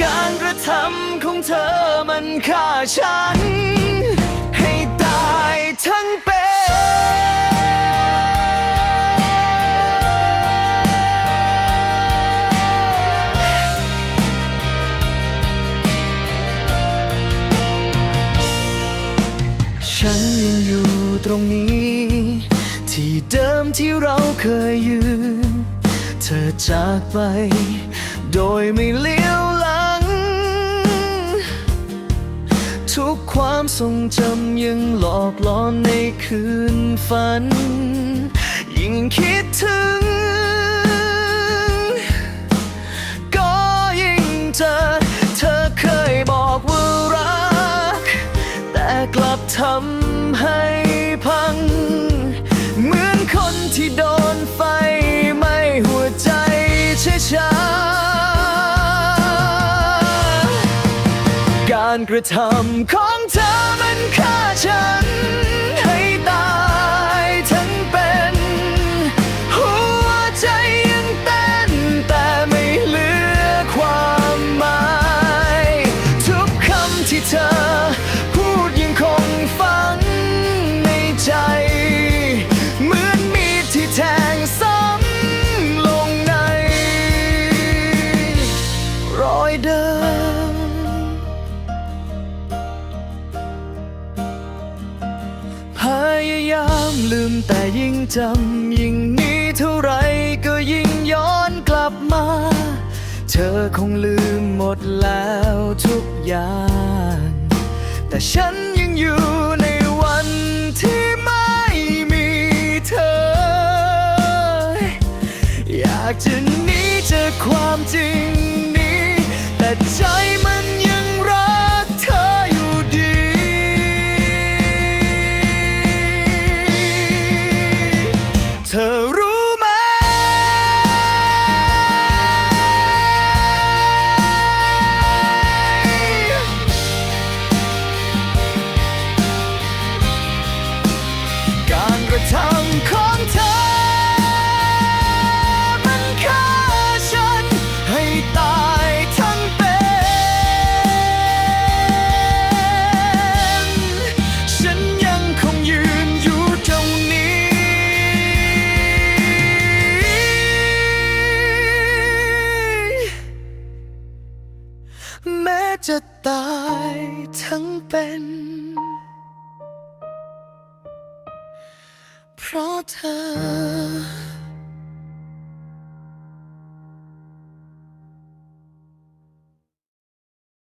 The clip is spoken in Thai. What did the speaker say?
การกระทำของเธอมันฆ่าฉัน ให้ตายทั้งเป็นฉันยังอยู่ตรงนี้ ที่เดิมที่เราเคยยืน เธอจากไป โดยไม่เลี้ยว ทุกความทรงจำยังหลอกหลอนในคืนฝัน ยิ่งคิดถึง ก็ยิ่งเจอเธอเคยบอกว่ารัก แต่กลับทำให้พัง เหมือนคนที่โดนไฟไหม้หัวใจช้าๆ การกระทำของเธอมันฆ่าฉันให้ตาย ยามลืมแต่ยิ่งจำยิ่งหนี้เท่าไรก็ยิ่งย้อนกลับมา เธอคงลืมหมดแล้วทุกอย่าง แต่ฉันยังอยู่ในวันที่ไม่มีเธอ อยากจะหนีจากความจริงนี้ แต่ใจมันยัง จะตายทั้งเป็น เพราะเธอ